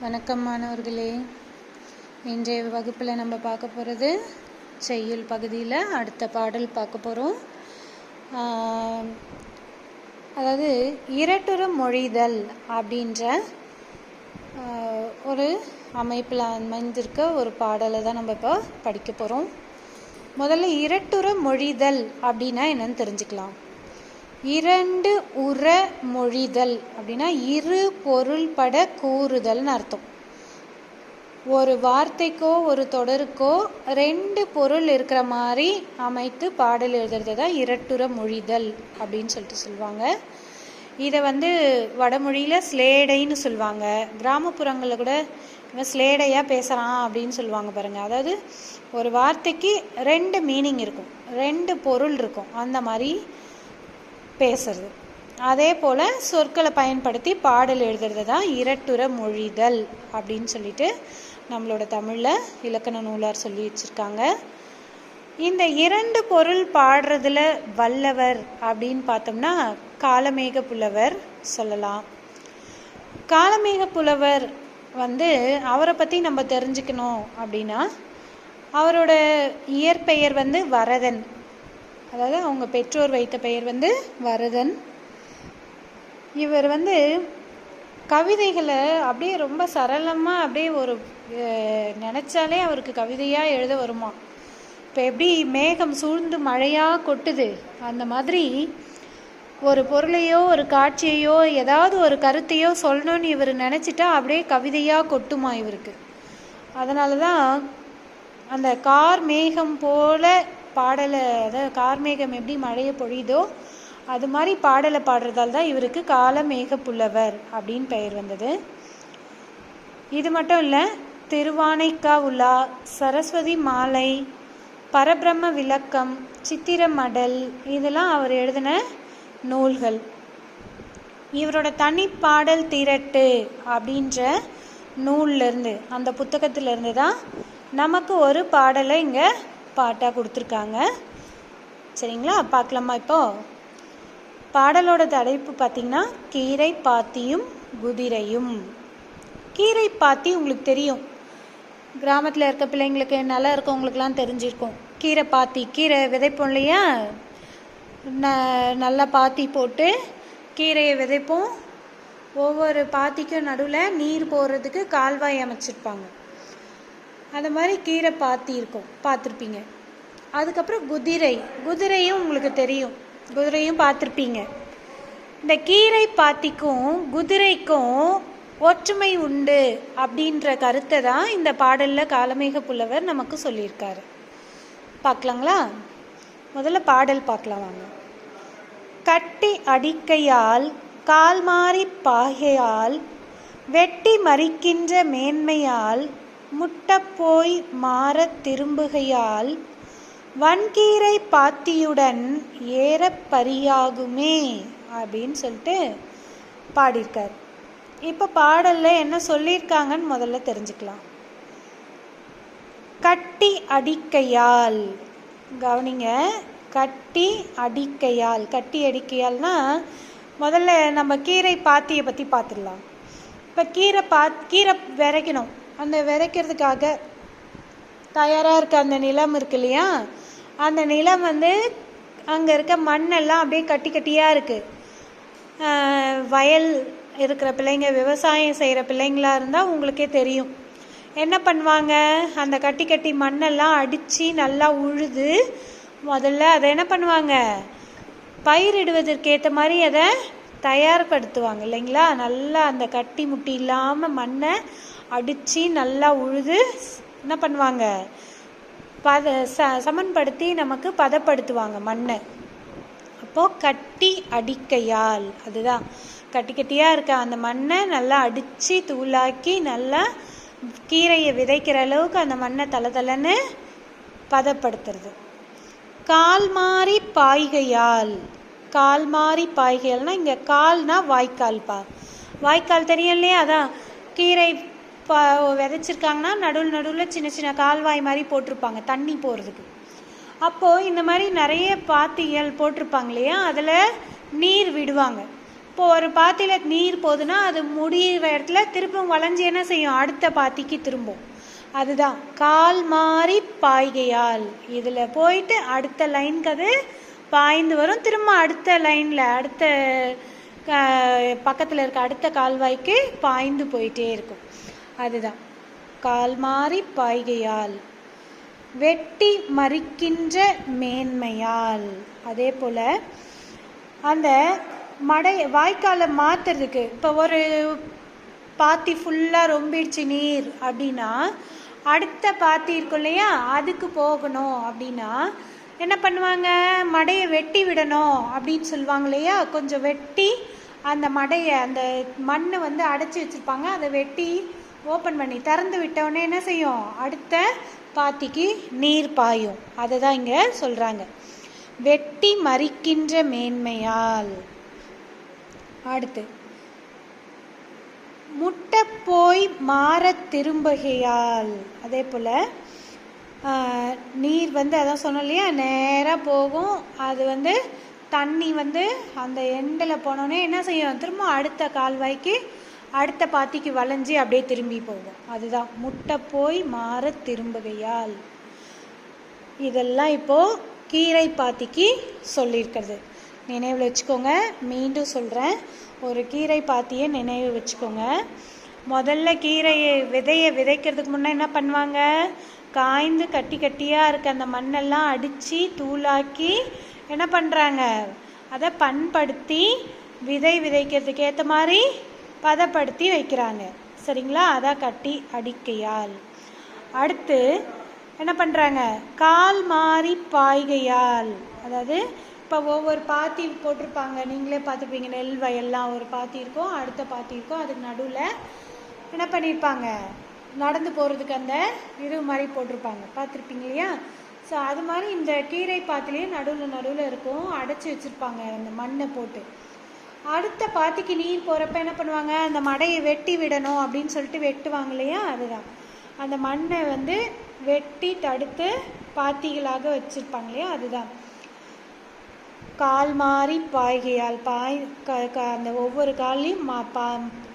வணக்கம் மாணவர்களே. இன்றைய வகுப்பில் நம்ம பார்க்க போகிறது செய்யுள் பகுதியில் அடுத்த பாடல் பார்க்க போகிறோம் அதாவது இரட்டுற மொழிதல் அப்படின்ற ஒரு அமைப்பில் அமைந்திருக்க ஒரு பாடலை தான் நம்ம இப்போ படிக்க போகிறோம் முதல்ல இரட்டுற மொழிதல் அப்படின்னா என்னன்னு தெரிஞ்சுக்கலாம். இரண்டு உர மொழிதல் அப்படின்னா இரு பொருள்பட கூறுதல்னு அர்த்தம். ஒரு வார்த்தைக்கோ ஒரு தொடருக்கோ ரெண்டு பொருள் இருக்கிற மாதிரி அமைத்து பாடல் எழுதுறது தான் இரட்டுற மொழிதல் அப்படின்னு சொல்லிட்டு சொல்லுவாங்க. இதை வந்து வடமொழியில் ஸ்லேடைன்னு சொல்லுவாங்க. கிராமப்புறங்களில் கூட இவன் ஸ்லேடையாக பேசுகிறான் அப்படின்னு சொல்லுவாங்க பாருங்கள் அதாவது ஒரு வார்த்தைக்கு ரெண்டு மீனிங் இருக்கும். ரெண்டு பொருள் இருக்கும். அந்த மாதிரி பேசுறது. அதே போல் சொற்களை பயன்படுத்தி பாடல் எழுதுறது தான் இரட்டுற மொழிதல் அப்படின்னு சொல்லிட்டு நம்மளோட தமிழில் இலக்கண நூலார் சொல்லி வச்சுருக்காங்க. இந்த இரண்டு பொருள் பாடுறதுல வல்லவர் அப்படின்னு பார்த்தோம்னா காலமேக புலவர் சொல்லலாம். காலமேக புலவர் வந்து அவரை பற்றி நம்ம தெரிஞ்சுக்கணும் அப்படின்னா அவரோட இயற்பெயர் வந்து வரதன் அதாவது அவங்க பெற்றோர் வைத்த பெயர் வந்து வரதன். இவர் வந்து கவிதைகளை அப்படியே ரொம்ப சரளமாக அப்படியே ஒரு நினச்சாலே அவருக்கு கவிதையாக எழுத வருமா? இப்போ எப்படி மேகம் சூழ்ந்து மழையாக கொட்டுது? அந்த மாதிரி ஒரு பொருளையோ ஒரு காட்சியையோ ஏதாவது ஒரு கருத்தையோ சொல்லணும்னு இவர் நினச்சிட்டா அப்படியே கவிதையாக கொட்டுமா இவருக்கு? அதனால தான் அந்த கார் மேகம் போல பாடலை அதாவது கார்மேகம் எப்படி மழையை பொழியுதோ அது மாதிரி பாடலை பாடுறதால் தான் இவருக்கு காலமேக புலவர் அப்படின்னு பெயர் வந்தது. இது மட்டும் இல்லை திருவானைக்கா உலா சரஸ்வதி மாலை பரபிரம்ம விளக்கம் சித்திர மடல் இதெல்லாம் அவர் எழுதின நூல்கள். இவரோட தனிப்பாடல் திரட்டு அப்படின்ற நூல்லேருந்து அந்த புத்தகத்திலேருந்து தான் நமக்கு ஒரு பாடலை இங்கே பாட்டாக கொடுத்துருக்காங்க. சரிங்களா? பார்க்கலாமா இப்போ? பாடலோட தலைப்பு பார்த்தீங்கன்னா கீரை பாத்தியும் குதிரையும். கீரை பாத்தி உங்களுக்கு தெரியும். கிராமத்தில் இருக்க பிள்ளைங்களுக்கு நல்லா இருக்கவங்களுக்குலாம் தெரிஞ்சிருக்கும். கீரை பாத்தி கீரை விதைப்போம் இல்லையா? ந நல்லா பாத்தி போட்டு கீரையை விதைப்போம். ஒவ்வொரு பாத்திக்கும் நடுவில் நீர் போகிறதுக்கு கால்வாய் அமைச்சிருப்பாங்க. அந்த மாதிரி கீரை பாத்தி இருக்கும் பார்த்துருப்பீங்க அதுக்கப்புறம் குதிரை. குதிரையும் உங்களுக்கு தெரியும். குதிரையும் பார்த்துருப்பீங்க இந்த கீரை பாத்திக்கும் குதிரைக்கும் ஒற்றுமை உண்டு அப்படின்ற கருத்தை தான் இந்த பாடலில் காலமேக புலவர் நமக்கு சொல்லியிருக்காரு. பார்க்கலாங்களா? முதல்ல பாடல் பார்க்கலாம் வாங்க. கட்டி அடிக்கையால் கால் மாறி பாகையால் வெட்டி மறிக்கின்ற மேன்மையால் முட்டப்போய் மாறத் திரும்புகையால் வன்கீரை பாத்தியுடன் ஏறப்பரியாகுமே அப்படின்னு சொல்லிட்டு பாடியிருக்கார். இப்போ பாடலில் என்ன சொல்லியிருக்காங்கன்னு முதல்ல தெரிஞ்சுக்கலாம். கட்டி அடிக்கையால் கவனிங்க கட்டி அடிக்கையால் கட்டி அடிக்கையால்னா முதல்ல நம்ம கீரை பாத்தியை பற்றி பார்த்துடலாம் இப்போ கீரை பா கீரை விரைக்கணும் அந்த விதைக்கிறதுக்காக தயாராக இருக்க அந்த நிலம் இருக்கு இல்லையா? அந்த நிலம் வந்து அங்கே இருக்க மண்ணெல்லாம் அப்படியே கட்டி கட்டியாக இருக்குது வயல் இருக்கிற பிள்ளைங்க விவசாயம் செய்கிற பிள்ளைங்களாக இருந்தால் உங்களுக்கே தெரியும். என்ன பண்ணுவாங்க? அந்த கட்டி கட்டி மண்ணெல்லாம் அடித்து நல்லா உழுது முதல்ல அதை என்ன பண்ணுவாங்க? பயிரிடுவதற்கு ஏற்ற மாதிரி அதை தயார்படுத்துவாங்க இல்லைங்களா? நல்லா அந்த கட்டி முட்டி இல்லாமல் மண்ணை அடித்து நல்லா உழுது என்ன பண்ணுவாங்க? பத ச சமன்படுத்தி நமக்கு பதப்படுத்துவாங்க மண்ணை. அப்போது கட்டி அடிக்கையால் அதுதான். கட்டி கட்டியாக இருக்க அந்த மண்ணை நல்லா அடித்து தூளாக்கி நல்லா கீரையை விதைக்கிற அளவுக்கு அந்த மண்ணை தலை தலைன்னு பதப்படுத்துறது. கால் மாறி பாய்கையால் கால் மாறி பாய்கையால்னா இங்கே கால்னா வாய்க்கால் பா. வாய்க்கால் தெரியும் இல்லையா? அதான். கீரை இப்போ விதைச்சிருக்காங்கன்னா நடுவில் நடுவில் சின்ன சின்ன கால்வாய் மாதிரி போட்டிருப்பாங்க தண்ணி போகிறதுக்கு அப்போது இந்த மாதிரி நிறைய பாத்திகள் போட்டிருப்பாங்க இல்லையா? அதில் நீர் விடுவாங்க. இப்போ ஒரு பாத்தியில் நீர் போகுதுன்னா அது முடிகிற இடத்துல திருப்பும் வளைஞ்சு என்ன செய்யும்? அடுத்த பாத்திக்கு திரும்பும். அதுதான். கால் மாறி பாய்கையால். இதில் போயிட்டு அடுத்த லைனுக்கு அது பாய்ந்து வரும். திரும்ப அடுத்த லைனில் அடுத்த பக்கத்தில் இருக்க அடுத்த கால்வாய்க்கு பாய்ந்து போயிட்டே இருக்கும். அதுதான். கால் மாறி பாய்கையால் வெட்டி மறிக்கின்ற மேன்மையால். அதே போல் அந்த மடை வாய்க்காலை மாற்றுறதுக்கு இப்போ ஒரு பாத்தி ஃபுல்லாக ரொம்பிடுச்சு நீர் அப்படின்னா அடுத்த பாத்தி இருக்கும் இல்லையா அதுக்கு போகணும் அப்படின்னா என்ன பண்ணுவாங்க? மடையை வெட்டி விடணும் அப்படின்னு சொல்லுவாங்க இல்லையா? கொஞ்சம் வெட்டி அந்த மடையை அந்த மண்ணை வந்து அடைச்சி வச்சுருப்பாங்க. அதை வெட்டி ஓப்பன் பண்ணி திறந்து விட்டவுடனே என்ன செய்யும்? அடுத்த பாத்திக்கு நீர் பாயும். அதை தான் இங்கே சொல்கிறாங்க வெட்டி மறிக்கின்ற மேன்மையால். அடுத்து. முட்டை போய் மாற திரும்புகையால். அதே போல் நீர் வந்து அதான் சொன்னோம் இல்லையா? நேராக போகும். அது வந்து தண்ணி வந்து அந்த எண்டில் போனோடனே என்ன செய்யும்? திரும்ப அடுத்த கால்வாய்க்கு அடுத்த பாத்திக்கு வளைஞ்சி அப்படியே திரும்பி போகும் அதுதான். முட்டை போய் மாற திரும்புகையால். இதெல்லாம் இப்போது கீரை பாத்திக்கு சொல்லியிருக்கிறது. நினைவில் வச்சுக்கோங்க. மீண்டும் சொல்கிறேன் ஒரு கீரை பாத்தியை நினைவு வச்சுக்கோங்க. முதல்ல கீரையை விதையை விதைக்கிறதுக்கு முன்னே என்ன பண்ணுவாங்க? காய்ந்து கட்டி கட்டியாக இருக்க அந்த மண்ணெல்லாம் அடித்து தூளாக்கி என்ன பண்ணுறாங்க அதை பண்படுத்தி விதை விதைக்கிறதுக்கு ஏற்ற மாதிரி பதப்படுத்தி வைக்கிறாங்க. சரிங்களா? அதான் கட்டி அடிக்கையால். அடுத்து என்ன பண்ணுறாங்க கால் மாறி பாய்கையால். அதாவது இப்போ ஒவ்வொரு பாத்தி போட்டிருப்பாங்க. நீங்களே பார்த்துப்பீங்க நெல் வயல்லாம் ஒரு பாத்தி இருக்கும் அடுத்த பாத்தி இருக்கும். அதுக்கு நடுவில் என்ன பண்ணியிருப்பாங்க நடந்து போகிறதுக்கு அந்த இது மாதிரி போட்டிருப்பாங்க. பார்த்துருப்பீங்க இல்லையா? ஸோ அது மாதிரி இந்த கீரை பாத்திலேயே நடுவில் நடுவில் இருக்கும். அடைச்சி வச்சுருப்பாங்க. அந்த மண்ணை போட்டு. அடுத்த பாத்திக்கு நீர் போகிறப்ப என்ன பண்ணுவாங்க? அந்த மடையை வெட்டி விடணும் அப்படின்னு சொல்லிட்டு வெட்டுவாங்க இல்லையா? அதுதான். அந்த மண்ணை வந்து வெட்டி தடுத்து பாத்திகளாக வச்சுருப்பாங்க இல்லையா? அதுதான். கால் மாறி பாய்கையால் பாய் க க அந்த ஒவ்வொரு காலையும் மா பா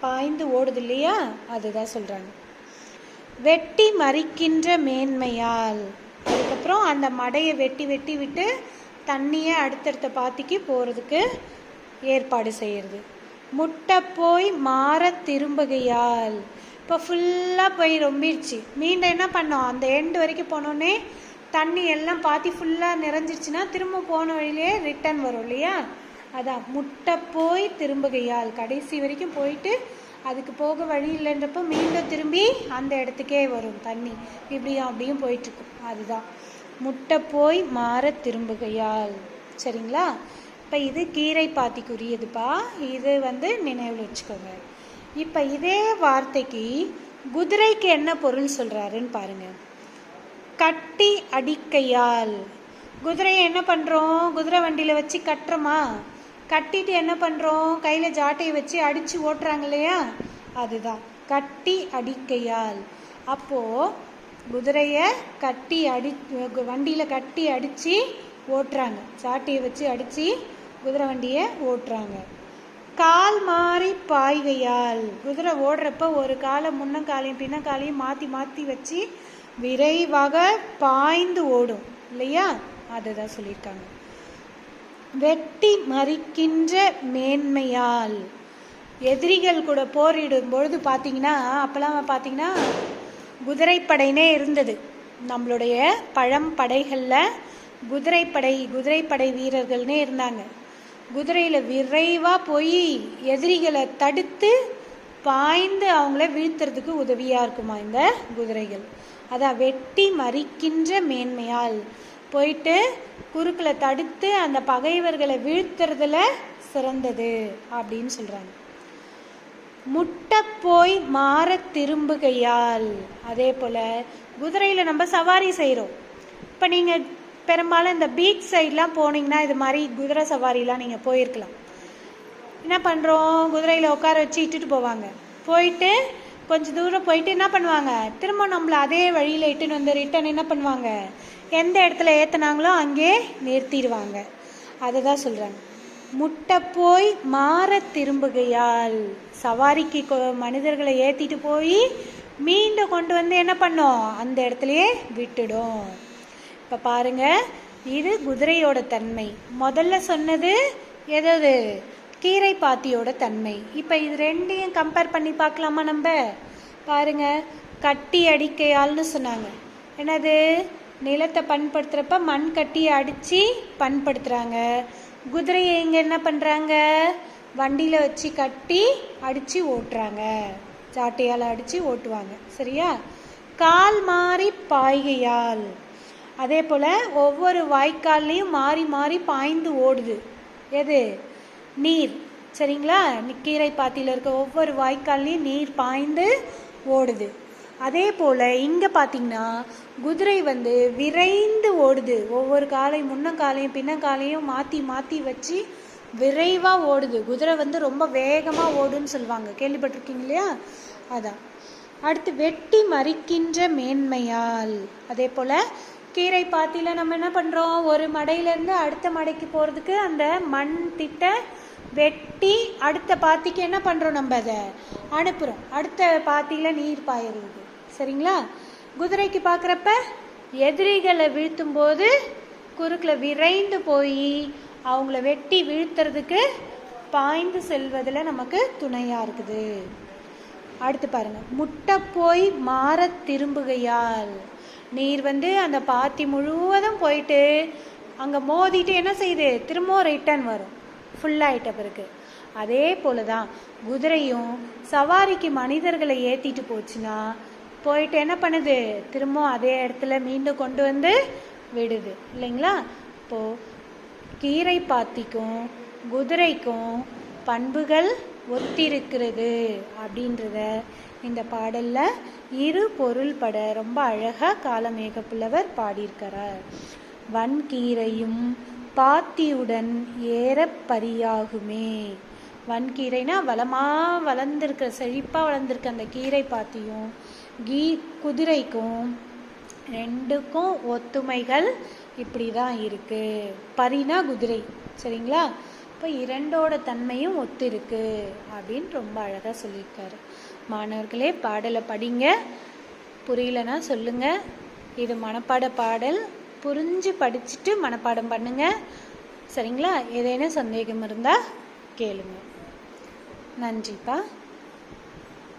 பாய்ந்து ஓடுது இல்லையா? அதுதான் சொல்கிறாங்க வெட்டி மறிக்கின்ற மேன்மையால். அதுக்கப்புறம் அந்த மடையை வெட்டி வெட்டி விட்டு தண்ணியை அடுத்தடுத்த பாத்திக்கு போகிறதுக்கு ஏற்பாடு செய்கிறது முட்டை போய் மாற திரும்புகையால். இப்போ ஃபுல்லாக போய் ரொம்பிடுச்சு மீண்டும் என்ன பண்ணோம்? அந்த எண்டு வரைக்கும் போனோடனே தண்ணி எல்லாம் பாத்தி ஃபுல்லாக நிறைஞ்சிருச்சுன்னா திரும்ப போன வழியிலே ரிட்டன் வரும் இல்லையா? அதான். முட்டை போய் திரும்புகையால். கடைசி வரைக்கும் போயிட்டு அதுக்கு போக வழி இல்லைன்றப்ப மீண்டும் திரும்பி அந்த இடத்துக்கே வரும் தண்ணி. இப்படியும் அப்படியும் போயிட்டுருக்கும் அதுதான். முட்டை போய் மாற திரும்புகையால். சரிங்களா? இப்போ இது கீரை பாத்திக்குரியதுப்பா இது வந்து நினைவில் வச்சுக்கோங்க. இப்போ இதே வார்த்தைக்கு குதிரைக்கு என்ன பொருள் சொல்கிறாருன்னு பாருங்கள் கட்டி அடிக்கையால். குதிரையை என்ன பண்ணுறோம் குதிரை வண்டியில் வச்சு கட்டுறோமா? கட்டிட்டு என்ன பண்ணுறோம் கையில் ஜாட்டையை வச்சு அடித்து ஓட்டுறாங்க இல்லையா? அதுதான். கட்டி அடிக்கையால். அப்போது குதிரையை கட்டி அடி வண்டியில் கட்டி அடித்து ஓட்டுறாங்க. சாட்டையை வச்சு அடித்து குதிரை வண்டியை ஓட்டுறாங்க. கால் மாறி பாய்கையால் குதிரை ஓடுறப்ப ஒரு காலை முன்னங்காலையும் பின்னங்காலையும் மாற்றி மாற்றி வச்சு விரைவாக பாய்ந்து ஓடும். இல்லையா? அதை தான் சொல்லியிருக்காங்க. வெட்டி மறிக்கின்ற மேன்மையால் எதிரிகள் கூட போரிடும் பொழுது பார்த்தீங்கன்னா அப்போல்லாம் பார்த்தீங்கன்னா குதிரைப்படைனே இருந்தது. நம்மளுடைய பழம்படைகளில் குதிரைப்படை குதிரைப்படை வீரர்கள்னே இருந்தாங்க. குதிரையில் விரைவாக போய் எதிரிகளை தடுத்து பாய்ந்து அவங்கள வீழ்த்துறதுக்கு உதவியாக இருக்குமா இந்த குதிரைகள்? அதான் வெட்டி மறிக்கின்ற மேன்மையால் போயிட்டு குறுக்கில் தடுத்து அந்த பகைவர்களை வீழ்த்துறதுல சிறந்தது அப்படின்னு சொல்கிறாங்க முட்டை போய் மாற திரும்புகையால் அதே போல் குதிரையில் நம்ம சவாரி செய்கிறோம் இப்போ நீங்கள் பெரும்பாலும் இந்த பீச் சைட்லாம் போனீங்கன்னா இது மாதிரி குதிரை சவாரிலாம் நீங்கள் போயிருக்கலாம். என்ன பண்ணுறோம் குதிரையில் உட்கார வச்சு இட்டுட்டு போவாங்க. போயிட்டு கொஞ்சம் தூரம் போயிட்டு என்ன பண்ணுவாங்க? திரும்ப நம்மளை அதே வழியில் இட்டுன்னு வந்து ரிட்டன் என்ன பண்ணுவாங்க? எந்த இடத்துல ஏற்றுனாங்களோ அங்கே நிறுத்திடுவாங்க. அதை தான் சொல்கிறாங்க முட்டை போய் மாற திரும்புகையால் சவாரிக்கு மனிதர்களை ஏற்றிட்டு போய் மீண்டும் கொண்டு வந்து என்ன பண்ணோம்? அந்த இடத்துலையே விட்டுடும். இப்போ பாருங்க இது குதிரையோட தன்மை. முதல்ல சொன்னது எதது? கீரை பாத்தியோட தன்மை. இப்போ இது ரெண்டையும் கம்பேர் பண்ணி பார்க்கலாமா நம்ம? பாருங்க கட்டி அடிக்கையால்னு சொன்னாங்க. என்னது? நிலத்தை பண்படுத்துகிறப்ப மண் கட்டி அடித்து பண்படுத்துகிறாங்க குதிரையை இங்கே என்ன பண்ணுறாங்க வண்டியில் வச்சு கட்டி அடித்து ஓட்டுறாங்க. சாட்டையால் அடித்து ஓட்டுவாங்க. சரியா? கால் மாறி பாய்கையால். அதே போல் ஒவ்வொரு வாய்க்கால்லையும் மாறி மாறி பாய்ந்து ஓடுது. எது? நீர். சரிங்களா? கீரை பாத்தியில் இருக்க ஒவ்வொரு வாய்க்கால்லையும் நீர் பாய்ந்து ஓடுது. அதே போல் இங்கே பார்த்தீங்கன்னா குதிரை வந்து விரைந்து ஓடுது. ஒவ்வொரு காலை முன்ன காலையும் பின்ன காலையும் மாற்றி மாற்றி வச்சு விரைவாக ஓடுது. குதிரை வந்து ரொம்ப வேகமாக ஓடுன்னு சொல்லுவாங்க. கேள்விப்பட்டிருக்கீங்க இல்லையா? அதான். அடுத்து வெட்டி மறிக்கின்ற மேன்மையால். அதே போல் கீரை பாத்தியில் நம்ம என்ன பண்ணுறோம் ஒரு மடையிலேருந்து அடுத்த மடைக்கு போகிறதுக்கு அந்த மண் திட்ட வெட்டி அடுத்த பாத்திக்கு என்ன பண்ணுறோம் நம்ம அதை அனுப்புகிறோம் அடுத்த பாத்தியில் நீர் பாயிருது சரிங்களா? குதிரைக்கு பார்க்குறப்ப எதிரிகளை வீழ்த்தும் போது குறுக்கில் விரைந்து போய் அவங்கள வெட்டி வீழ்த்துறதுக்கு பாய்ந்து செல்வதில் நமக்கு துணையாக இருக்குது. அடுத்து பாருங்கள் முட்டை போய் மாற திரும்புகையால் நீர் வந்து அந்த பாத்தி முழுவதும் போயிட்டு அங்கே மோதிட்டு என்ன செய்யுது? திரும்பவும் ரிட்டர்ன் வரும். ஃபுல்லாகிட்ட பிறகு. அதே போல தான் குதிரையும் சவாரிக்கு மனிதர்களை ஏற்றிட்டு போச்சுன்னா போயிட்டு என்ன பண்ணுது? திரும்பவும் அதே இடத்துல மீண்டும் கொண்டு வந்து விடுது. இல்லைங்களா? இப்போது கீரை பாத்திக்கும் குதிரைக்கும் பண்புகள் ஒத்திருக்கிறது அப்படின்றத இந்த பாடல்ல இரு பொருள் பட ரொம்ப அழகா காலமேக பாடியிருக்கிறார். வன்கீரையும் பாத்தியுடன் ஏறப்பரியாகுமே வன்கீரைனா வளமா வளர்ந்துருக்க செழிப்பா வளர்ந்துருக்க அந்த கீரை பாத்தியும் கீ குதிரைக்கும் ரெண்டுக்கும் ஒத்துமைகள் இப்படி தான் இருக்கு. பரினா குதிரை சரிங்களா? இப்போ இரண்டோட தன்மையும் ஒத்து இருக்கு அப்படின்னு ரொம்ப அழகாக சொல்லியிருக்காரு. மாணவர்களே பாடலை படிங்க. புரியலனா சொல்லுங்க. இது மனப்பாட பாடல். புரிஞ்சு படிச்சுட்டு மனப்பாடம் பண்ணுங்க. சரிங்களா? ஏதேனும் சந்தேகம் இருந்தால் கேளுங்க. நன்றிப்பா.